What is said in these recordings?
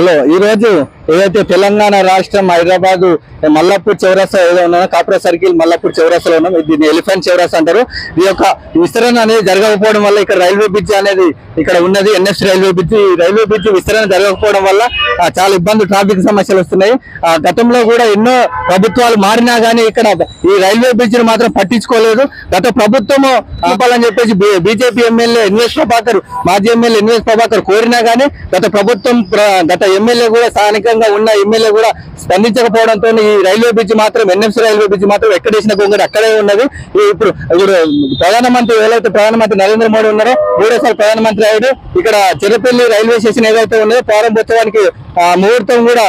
Hello ఈ రోజు ఏదైతే తెలంగాణ రాష్ట్రం హైదరాబాద్ మల్లాపూర్ చౌరస్తా ఏదో ఉన్నదో కాపురా సర్కిల్ మల్లాపూర్ చౌరస్తాలో ఉన్నాం దీన్ని ఎలిఫెంట్ చౌరస్తా అంటారు. ఈ యొక్క విస్తరణ అనేది జరగకపోవడం వల్ల ఇక్కడ రైల్వే బ్రిడ్జ్ అనేది ఇక్కడ ఉన్నది NS railway bridge. Railway bridge విస్తరణ జరగకపోవడం వల్ల చాలా ఇబ్బందులు ట్రాఫిక్ సమస్యలు వస్తున్నాయి. ఆ, గతంలో కూడా ఎన్నో ప్రభుత్వాలు మారినా గానీ ఇక్కడ ఈ రైల్వే బ్రిడ్జ్ మాత్రం పట్టించుకోలేదు. గత ప్రభుత్వము ఆపాలని చెప్పేసి బీజేపీ ఎమ్మెల్యే ఎన్ఎస్ ప్రభాకర్ మాజీ ఎమ్మెల్యే ఎన్ఎస్ ప్రభాకర్ కోరినా గానీ గత ప్రభుత్వం ప్ర- గత ఎమ్మెల్యే కూడా స్థానికంగా ఉన్న ఎమ్మెల్యే కూడా స్పందించకపోవడంతో ఈ రైల్వే బ్రిడ్జ్ మాత్రం ఎన్ఎంసీ రైల్వే బ్రిడ్జ్ మాత్రం ఎక్కడ వేసిన అక్కడే ఉన్నది. ఇప్పుడు ఇప్పుడు ప్రధానమంత్రి ఏదైతే ప్రధానమంత్రి నరేంద్ర మోడీ ఉన్నారో మూడోసారి ప్రధానమంత్రి అయ్యాడు. ఇక్కడ చిరపల్లి రైల్వే స్టేషన్ ఏదైతే ఉన్నదో ప్రారంభోత్సవానికి ముహూర్తం కూడా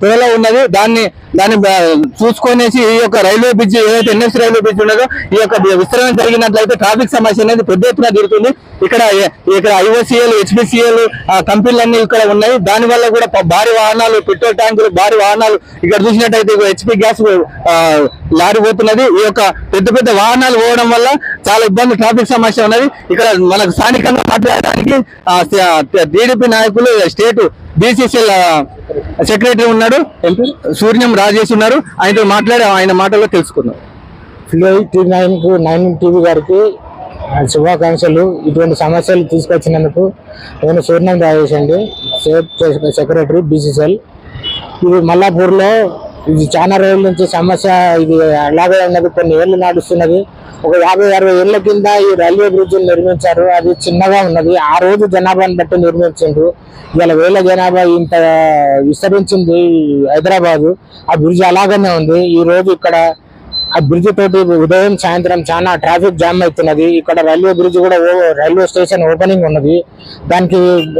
త్వరలో ఉన్నది. దాన్ని దాన్ని చూసుకొనేసి ఈ యొక్క రైల్వే బ్రిడ్జ్ ఏదైతే ఎన్ఎస్ రైల్వే బ్రిడ్జ్ ఉన్నదో ఈ యొక్క విస్తరణ జరిగినట్లయితే ట్రాఫిక్ సమస్య అనేది పెద్ద ఎత్తున తీరుతుంది ఇక్కడ ఇక్కడ ఐఓసీఎల్ హెచ్బిసిఎల్ కంపెనీలన్నీ ఇక్కడ ఉన్నాయి. దానివల్ల కూడా భారీ వాహనాలు పెట్రోల్ ట్యాంకులు భారీ వాహనాలు ఇక్కడ చూసినట్టయితే హెచ్పి గ్యాస్ లారీ పోతున్నది. ఈ యొక్క పెద్ద పెద్ద వాహనాలు పోవడం వల్ల చాలా ఇబ్బంది ట్రాఫిక్ సమస్య ఉన్నది. ఇక్కడ మనకు స్థానికంగా మాట్లాడడానికి టీడీపీ నాయకులు స్టేట్ బీసీసీఎల్ సెక్రటరీ ఉన్నాడు. సూర్యం రాజేష్ ఉన్నారు. ఆయనతో మాట్లాడి ఆయన మాటల్లో తెలుసుకుందాం. ఫ్లో టీ నైన్ టీవీ గారికి శుభాకాంక్షలు. ఇటువంటి సమస్యలు తీసుకొచ్చినందుకు నేను సూర్యం రాజేష్ అండి సెక్రటరీ బీసీసీఎల్. ఇది మల్లాపూర్లో ఇది చాలా రోజుల నుంచి సమస్య ఇది అలాగే ఉన్నది కొన్ని ఏళ్ళు నడుస్తున్నది. ఒక యాభై అరవై ఏళ్ళ కింద ఈ రైల్వే బ్రిడ్జ్ నిర్మించారు. అది చిన్నగా ఉన్నది. ఆ రోజు జనాభాని బట్టి నిర్మించిండ్రు. ఇవాళ వేల జనాభా ఇంత విస్తరించింది హైదరాబాదు. ఆ బ్రిడ్జ్ అలాగనే ఉంది. ఈ రోజు ఇక్కడ ఆ బ్రిడ్జ్ తోటి ఉదయం సాయంత్రం చాలా ట్రాఫిక్ జామ్ అవుతున్నది. ఇక్కడ రైల్వే బ్రిడ్జ్ కూడా ఓ- రైల్వే స్టేషన్ ఓపెనింగ్ ఉన్నది. దానికి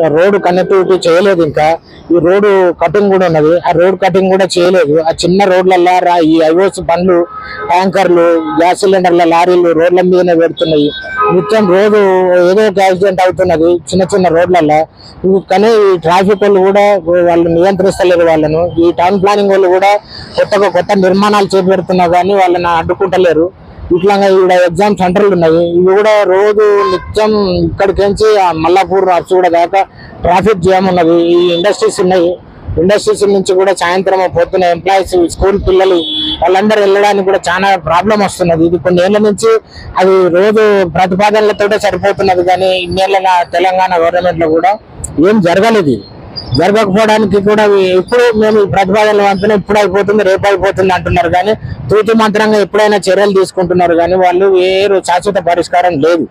రోడ్డు కనెక్టివిటీ చేయలేదు ఇంకా. ఈ రోడ్డు కటింగ్ కూడా ఉన్నది. ఆ రోడ్ కటింగ్ కూడా చేయలేదు. ఆ చిన్న రోడ్లల్లో ఈ ఐఓస్ బండ్లు ట్యాంకర్లు గ్యాస్ సిలిండర్ల లారీలు రోడ్ల మీదనే పెడుతున్నాయి. నిత్యం రోజు ఏదో ఒక యాక్సిడెంట్ అవుతున్నది. చిన్న చిన్న రోడ్లలో కానీ ఈ ట్రాఫిక్ వాళ్ళు కూడా వాళ్ళు నియంత్రిస్తలేరు వాళ్ళను. ఈ టౌన్ ప్లానింగ్ వాళ్ళు కూడా కొత్తగా కొత్త నిర్మాణాలు చేపెడుతున్నా కానీ వాళ్ళని అడ్డుకుంటలేరు. ఇట్లా ఇక్కడ ఎగ్జామ్ సెంటర్లు ఉన్నాయి. ఇవి కూడా రోజు నిత్యం ఇక్కడికించి ఆ మల్లాపూర్ అర్చూడ దాకా ట్రాఫిక్ జామ్ ఉన్నది. ఈ ఇండస్ట్రీస్ ఉన్నాయి. ఇండస్ట్రీస్ నుంచి కూడా సాయంత్రం పొద్దున ఎంప్లాయీస్ స్కూల్ పిల్లలు వాళ్ళందరూ వెళ్ళడానికి కూడా చాలా ప్రాబ్లం వస్తున్నది. ఇది కొన్ని ఏళ్ళ నుంచి అది రోజు ప్రతిపాదనలతోటే సరిపోతున్నది. కానీ ఇన్నేళ్ళ తెలంగాణ గవర్నమెంట్లో కూడా ఏం జరగలేదు. జరగకపోవడానికి కూడా ఇప్పుడు మేము ప్రతిపాదనలు అంతా ఇప్పుడు అయిపోతుంది రేపు అయిపోతుంది అంటున్నారు. కానీ తూతు మంత్రంగా ఎప్పుడైనా చర్యలు తీసుకుంటున్నారు. కానీ వాళ్ళు ఏ శాశ్వత పరిష్కారం లేదు.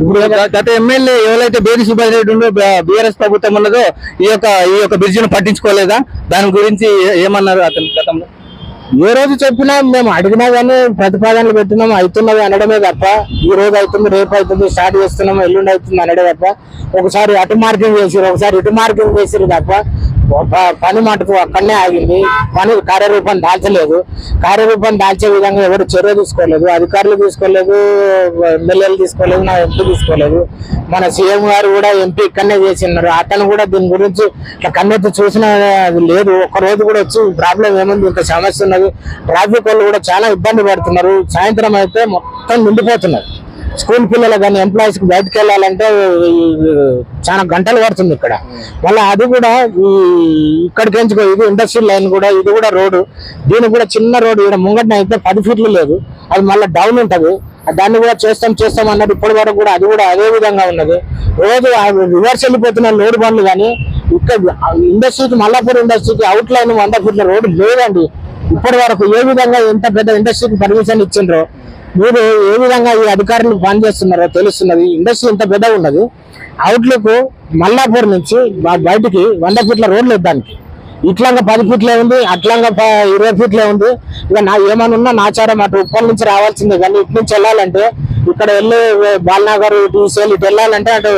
ఇప్పుడు గత ఎమ్మెల్యే ఎవరైతే బేది సుభాష్ రెడ్డి ఉందో బీఆర్ఎస్ ప్రభుత్వం ఉన్నదో ఈ యొక్క ఈ యొక్క బ్రిడ్జిని పట్టించుకోలేదా? దాని గురించి ఏమన్నారు అతను గతంలో? ఏ రోజు చెప్పినా మేము అడిగినా కానీ ప్రతిపాదనలు పెట్టినాం అవుతున్నది అనడమే తప్ప ఈ రోజు అవుతుంది రేపు అవుతుంది స్టార్ట్ చేస్తున్నాం ఎల్లుండి అవుతుంది అనడే తప్ప ఒకసారి అటు మార్కింగ్ చేసిరు ఒకసారి ఇటు మార్కింగ్ చేసిరు తప్ప పని మటుకు అక్కడనే ఆగింది. పని కార్యరూపం దాల్చలేదు. కార్యరూపం దాల్చే విధంగా ఎవరు చర్య తీసుకోలేదు. అధికారులు తీసుకోలేదు ఎమ్మెల్యేలు తీసుకోలేదు నా ఎంపీ తీసుకోలేదు. మన సీఎం గారు కూడా ఎంపీ ఇక్కడనే చేసినారు. అతను కూడా దీని గురించి ఇట్లా కన్నెత్తి చూసిన అది లేదు. ఒక్క రోజు కూడా వచ్చి ప్రాబ్లం ఏముంది? ఇంత సమస్య ఉన్నది. ట్రాఫిక్ వాళ్ళు కూడా చాలా ఇబ్బంది పడుతున్నారు. సాయంత్రం అయితే మొత్తం నిండిపోతున్నారు. స్కూల్ పిల్లలు కానీ ఎంప్లాయీస్కి బయటకు వెళ్ళాలంటే ఈ చాలా గంటలు పడుతుంది ఇక్కడ. మళ్ళీ అది కూడా ఈ ఇక్కడికి ఎంచుకో ఇది ఇండస్ట్రియల్ లైన్ కూడా ఇది కూడా రోడ్డు. దీనికి కూడా చిన్న రోడ్డు ఇక్కడ ముంగట్న అయితే పది ఫీట్లు లేదు. అది మళ్ళీ డౌన్ ఉంటుంది. దాన్ని కూడా చేస్తాం చేస్తాం అన్నది ఇప్పటి వరకు కూడా అది కూడా అదే విధంగా ఉన్నది. రోజు రివర్స్ వెళ్ళిపోతున్న లోడ్ బండ్లు కానీ ఇక్కడ ఇండస్ట్రీకి మల్లాపూర్ ఇండస్ట్రీకి అవుట్ లైన్ వంద ఫీట్ల రోడ్డు లేదండి. ఇప్పటి వరకు ఏ విధంగా ఎంత పెద్ద ఇండస్ట్రీకి పర్మిషన్ ఇచ్చిండ్రో మీరు ఏ విధంగా ఈ అధికారులు పనిచేస్తున్నారో తెలుస్తున్నది. ఇండస్ట్రీ ఇంత పెద్ద ఉన్నది అవుట్లుక్ మల్లాపూర్ నుంచి బయటికి వంద ఫీట్ల రోడ్లు ఇవ్వడానికి ఇట్లాగా పది ఫీట్లే ఉంది అట్లాగా ప- ఇరవై ఫీట్లే ఉంది. ఇక నా ఏమన్నా ఉన్నా నాచారం అటు ఉప్పల్ నుంచి రావాల్సిందే. కానీ ఇటు నుంచి వెళ్ళాలంటే ఇక్కడ వెళ్ళి బాలనగర్ ఇటు సేల్ ఇటు వెళ్ళాలంటే అటు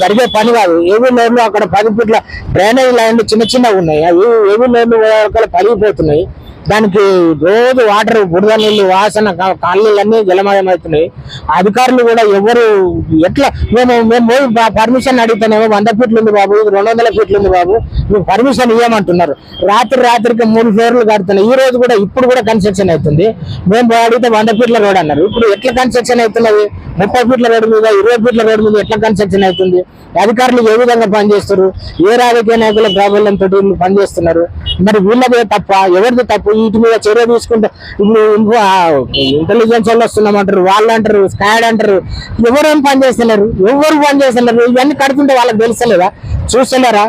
జరిగే పని కాదు. ఏవీ లైన్లు అక్కడ పది ఫీట్ల డ్రైనేజ్ లైన్లు చిన్న చిన్నవి ఉన్నాయి. అవి ఏవీ లైన్లు అక్కడ పలిగిపోతున్నాయి దానికి రోజు వాటర్ బురద నీళ్ళు వాసన కా- కాలనీలన్నీ జలమయమవుతున్నాయి. అధికారులు కూడా ఎవరు ఎట్లా మేము మేము పర్మిషన్ అడిగితేనేమో వంద ఫీట్లు ఉంది బాబు ఇది రెండు వందల ఫీట్లు ఉంది బాబు మీకు పర్మిషన్ ఇవ్వమంటున్నారు రాత్రి రాత్రికి మూడు ఫ్లోర్లు కడుతున్నాయి. ఈ రోజు కూడా ఇప్పుడు కూడా కన్స్ట్రక్షన్ అవుతుంది. మేము అడిగితే వంద ఫీట్ల రోడ్ అన్నారు. ఇప్పుడు ఎట్లా కన్స్ట్రక్షన్ అవుతున్నది? ముప్పై ఫీట్ల రోడ్డు మీద ఇరవై ఫీట్ల రోడ్డు మీద ఎట్లా కన్స్ట్రక్షన్ అవుతుంది? అధికారులు ఏ విధంగా పనిచేస్తారు? ఏ రాజకీయ నాయకుల ప్రాబల్యంతో వీళ్ళు పనిచేస్తున్నారు? మరి వీళ్ళదే తప్ప ఎవరిది తప్పు? వీటి మీద చర్య తీసుకుంటే ఇప్పుడు ఇంటెలిజెన్స్ వాళ్ళు వస్తున్నామంటారు వాళ్ళు అంటారు స్కాడ్ అంటారు. ఎవరేం పని చేస్తున్నారు ఎవరు పని చేస్తున్నారు ఇవన్నీ కడుతుంటే వాళ్ళకి తెలుసలేదా చూస్తలేరా?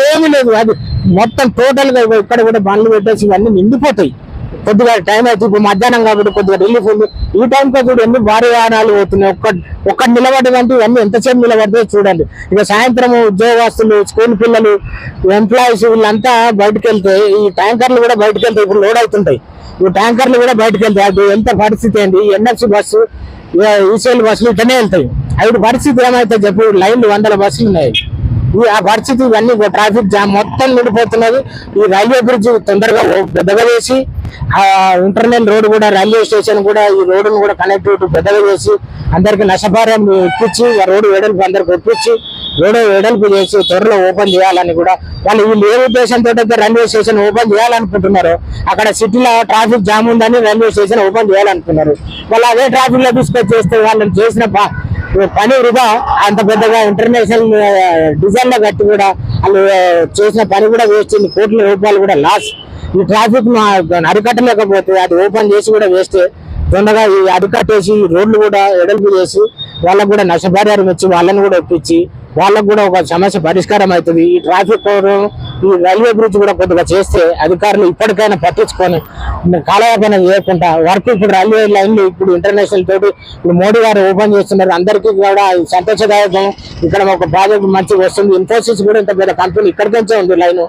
ఏమీ లేదు. అది మొత్తం టోటల్గా ఇక్కడ కూడా బండ్లు పెట్టేసి ఇవన్నీ నిండిపోతాయి. కొద్దిగా టైం అయితే ఇప్పుడు మధ్యాహ్నం కాబట్టి కొద్దిగా రిలీఫ్ ఉంది. ఈ టైం కూడా ఎన్ని భారీ వాహనాలు పోతున్నాయి. ఒక్క ఒక్కటి నిలబడేదంటే ఇవన్నీ ఎంతసేపు నిలబడితే చూడండి. ఇక సాయంత్రం ఉద్యోగస్తులు స్కూల్ పిల్లలు ఎంప్లాయీస్ వీళ్ళంతా బయటకు వెళ్తాయి ఈ ట్యాంకర్లు కూడా బయటకు వెళ్తాయి ఇప్పుడు లోడ్ అవుతుంటాయి. ఈ ట్యాంకర్లు కూడా బయటకు వెళ్తాయి. అది ఎంత పరిస్థితి ఏంటి ఎన్ఎఫ్సి బస్సు ఈసీఎల్ బస్సులు ఇట్లనే వెళ్తాయి. అవి పరిస్థితి ఏమైతే చెప్పు? లైన్లు వందల బస్సులు ఉన్నాయి. ఈ ఆ పరిస్థితి ఇవన్నీ ట్రాఫిక్ జామ్ మొత్తం నిండిపోతున్నది. ఈ రైల్వే బ్రిడ్జ్ తొందరగా పెద్దగా చేసి ఆ ఇంటర్నల్ రోడ్ కూడా రైల్వే స్టేషన్ కూడా ఈ రోడ్డును కూడా కనెక్టివిటీ పెద్దగా చేసి అందరికి నష్టపరిహారం ఇప్పించి ఆ రోడ్డు వెడల్పు అందరికి ఒప్పించి రోడ్డు వెడల్పు చేసి త్వరలో ఓపెన్ చేయాలని కూడా వాళ్ళు వీళ్ళు ఏ ఉద్దేశంతో అయితే రైల్వే స్టేషన్ ఓపెన్ చేయాలనుకుంటున్నారో అక్కడ సిటీలో ట్రాఫిక్ జామ్ ఉందని రైల్వే స్టేషన్ ఓపెన్ చేయాలనుకున్నారు. వాళ్ళు అదే ట్రాఫిక్లో తీసుకొచ్చి చేస్తే వాళ్ళని చేసిన పని వృధా అంత పెద్దగా ఇంటర్నేషనల్ డిజైన్లో కట్టి కూడా వాళ్ళు చేసిన పని కూడా వేస్ట్ కోట్ల రూపాయలు కూడా లాస్ ఈ ట్రాఫిక్ అరికట్టలేకపోతే అది ఓపెన్ చేసి కూడా వేస్ట్ తొందరగా ఈ అరికట్టేసి రోడ్లు కూడా ఎడల్పు చేసి వాళ్ళకు కూడా నష్టపరిహారం ఇచ్చి వాళ్ళని కూడా ఒప్పించి వాళ్ళకు కూడా ఒక సమస్య పరిష్కారం అవుతుంది. ఈ ట్రాఫిక్ ఈ రైల్వే బ్రిడ్జ్ కూడా కొద్దిగా చేస్తే అధికారులు ఇప్పటికైనా పట్టించుకొని కాలయాపన చేయకుండా వర్క్ ఇప్పుడు రైల్వే లైన్లు ఇప్పుడు ఇంటర్నేషనల్ తోటి ఇప్పుడు మోడీ గారు ఓపెన్ చేస్తున్నారు. అందరికీ కూడా సంతోషదాయకం. ఇక్కడ ఒక ప్రాజెక్ట్ మంచిగా వస్తుంది. ఇన్ఫోసిస్ కూడా ఇంత పెద్ద కంపెనీ ఇక్కడికించే ఉంది లైన్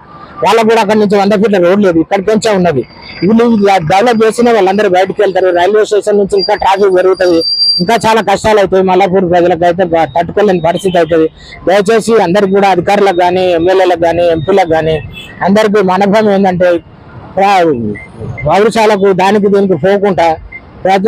వాళ్ళకు కూడా అక్కడి నుంచి వంద ఫీట్ల రోడ్ లేదు ఇక్కడికించే ఉన్నది. వీళ్ళు డెవలప్ చేసిన వాళ్ళందరూ బయటకు వెళ్తారు. రైల్వే స్టేషన్ నుంచి ఇంకా ట్రాఫిక్ పెరుగుతుంది. ఇంకా చాలా కష్టాలు అవుతాయి. మల్లాపూర్ ప్రజలకు అయితే తట్టుకోలేని పరిస్థితి అవుతుంది. దయచేసి అందరికి కూడా అధికారులకు కానీ ఎమ్మెల్యేలకు కానీ ఎంపీలకు కానీ అందరికీ మనభం ఏంటంటే పౌరుషాలకు దానికి దీనికి పోకుండా ప్రజ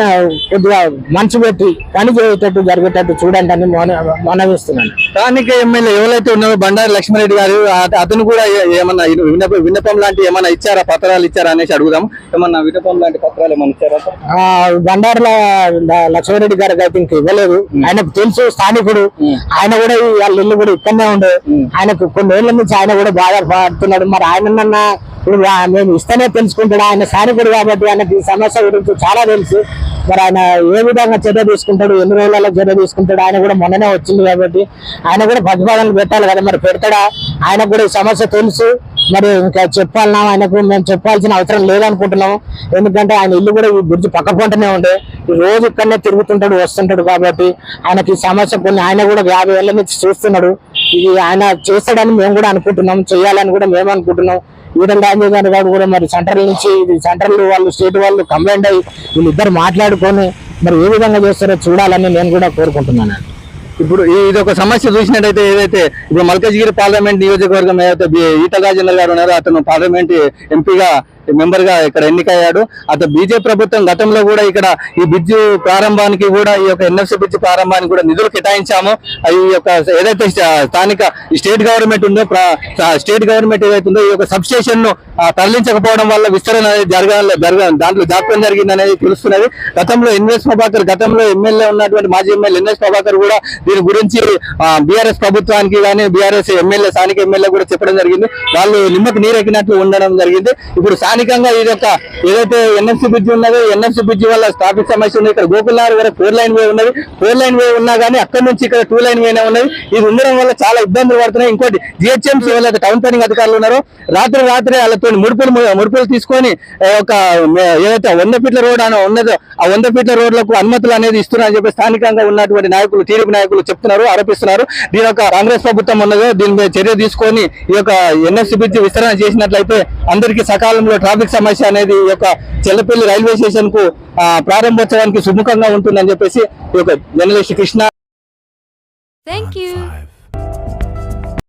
కొద్దిగా మనసు పెట్టి పని చేసేటట్టు జరిగేటట్టు చూడండి అని మన- మనవిస్తున్నాను స్థానిక ఎమ్మెల్యే ఎవరైతే ఉన్నారో బండారు లక్ష్మారెడ్డి గారు అతను కూడా ఏమన్నా విన్నప విన్నపం లాంటి ఏమన్నా ఇచ్చారా? పత్రాలు ఇచ్చారా అనేసి అడుగుదాం ఏమన్నా విన్నపం లాంటి పత్రాలు ఏమన్నా ఇచ్చారా? ఆ బండారుల లక్ష్మారెడ్డి గారికి అయితే ఇంక ఇవ్వలేదు. ఆయనకు తెలుసు స్థానికుడు. ఆయన కూడా వాళ్ళ ఇల్లు కూడా ఇక్కడనే ఉండే. ఆయనకు కొన్ని ఏళ్ళ నుంచి ఆయన కూడా బాధపడుతున్నాడు మరి ఆయన ఇప్పుడు మేము ఇస్తేనే తెలుసుకుంటాడు. ఆయన స్థానికుడు కాబట్టి ఆయనకి ఈ సమస్య గురించి చాలా తెలుసు. మరి ఆయన ఏ విధంగా చర్య తీసుకుంటాడు? ఎన్ని రోజులలో చర్య తీసుకుంటాడు? ఆయన కూడా మొన్ననే వచ్చింది కాబట్టి ఆయన కూడా ప్రతిపాదనలు పెట్టాలి కదా మరి పెడతాడా? ఆయనకు కూడా ఈ సమస్య తెలుసు. మరి ఇంకా చెప్పాలన్నా ఆయనకు మేము చెప్పాల్సిన అవసరం లేదనుకుంటున్నాము. ఎందుకంటే ఆయన ఇల్లు కూడా ఈ బ్రిడ్జ్ పక్క పంటనే ఉండే. ఈ రోజు ఇక్కడనే తిరుగుతుంటాడు వస్తుంటాడు కాబట్టి ఆయనకి ఈ సమస్య కొన్ని ఆయన కూడా యాభై ఏళ్ళ నుంచి చూస్తున్నాడు. ఇది ఆయన చేస్తాడని మేము కూడా అనుకుంటున్నాం చేయాలని కూడా మేము అనుకుంటున్నాం ఈడల రాజు గారు గారు కూడా మరి సెంట్రల్ నుంచి ఇది సెంట్రల్ వాళ్ళు స్టేట్ వాళ్ళు కంప్లైంట్ అయ్యి వీళ్ళిద్దరు మాట్లాడుకొని మరి ఏ విధంగా చేస్తారో చూడాలని నేను కూడా కోరుకుంటున్నాను. ఇప్పుడు ఇదొక ఇది ఒక సమస్య చూసినట్టయితే ఏదైతే ఇప్పుడు మల్కజ్గిరి పార్లమెంట్ నియోజకవర్గం ఏదైతే ఈటల రాజేంద్ర గారు ఉన్నారో అతను పార్లమెంట్ ఎంపీగా మెంబర్గా ఇక్కడ ఎన్నికయ్యాడు. అతను బీజేపీ ప్రభుత్వం గతంలో కూడా ఇక్కడ ఈ బ్రిడ్జ్ ప్రారంభానికి కూడా ఈ యొక్క ఎన్ఎఫ్సి బ్రిడ్జ్ ప్రారంభానికి కూడా నిధులు కేటాయించాము. ఈ యొక్క ఏదైతే స్థానిక స్టేట్ గవర్నమెంట్ ఉందో స్టేట్ గవర్నమెంట్ ఏదైతే ఉందో ఈ యొక్క సబ్ స్టేషన్ను తరలించకపోవడం వల్ల విస్తరణ అనేది జరగడం జరగ దాంట్లో జాప్యం జరిగింది అనేది తెలుస్తున్నది. గతంలో ఎన్ఎస్ ప్రభాకర్ గతంలో ఎమ్మెల్యే ఉన్నటువంటి మాజీ ఎమ్మెల్యే ఎన్ఎస్ ప్రభాకర్ కూడా దీని గురించి బీఆర్ఎస్ ప్రభుత్వానికి కానీ బీఆర్ఎస్ ఎమ్మెల్యే స్థానిక ఎమ్మెల్యే కూడా చెప్పడం జరిగింది. వాళ్ళు నిమ్మకు నీరెక్కినట్లు ఉండడం జరిగింది. ఇప్పుడు స్థానికంగా ఇది యొక్క ఏదైతే ఎన్ఎఫ్సి బ్రిడ్జ్ ఉన్నదో ఎన్ఎఫ్సి బ్రిడ్జ్ వల్ల ట్రాఫిక్ సమస్య ఉంది. ఇక్కడ గోకుల్నగర్ వరకు ఫోర్ లైన్ వే ఉన్నది. ఫోర్ లైన్ వే ఉన్నా కానీ అక్కడ నుంచి ఇక్కడ టూ లైన్ వేనే ఉన్నది. ఇది ఉండడం వల్ల చాలా ఇబ్బందులు పడుతున్నాయి. ఇంకోటి జిహెచ్ఎంసీ ఎవరైతే టౌన్ ప్లానింగ్ అధికారులు ఉన్నారో రాత్రి రాత్రి వాళ్ళతో ముడుపులు ముడుపులు తీసుకొని ఒక ఏదైతే వంద ఫీట్ల రోడ్ అని ఉన్నదో ఆ వంద ఫీట్ల రోడ్లకు అనుమతులు అనేది ఇస్తున్నారని చెప్పి స్థానికంగా ఉన్నటువంటి నాయకులు టీడీపీ నాయకులు చెప్తున్నారు ఆరోపిస్తున్నారు. దీని యొక్క కాంగ్రెస్ ప్రభుత్వం ఉన్నదో దీని మీద చర్య తీసుకొని ఈ యొక్క ఎన్ఎఫ్సి బ్రిడ్జ్ విస్తరణ చేసినట్లయితే అందరికీ సకాలంలో ట్రాఫిక్ సమస్య అనేది ఈ యొక్క చెల్లపల్లి రైల్వే స్టేషన్కు ఆ, ప్రారంభోత్సవానికి సుముఖంగా ఉంటుందని చెప్పేసి ఈ యొక్క జర్నలిస్ట్ కృష్ణ you. five,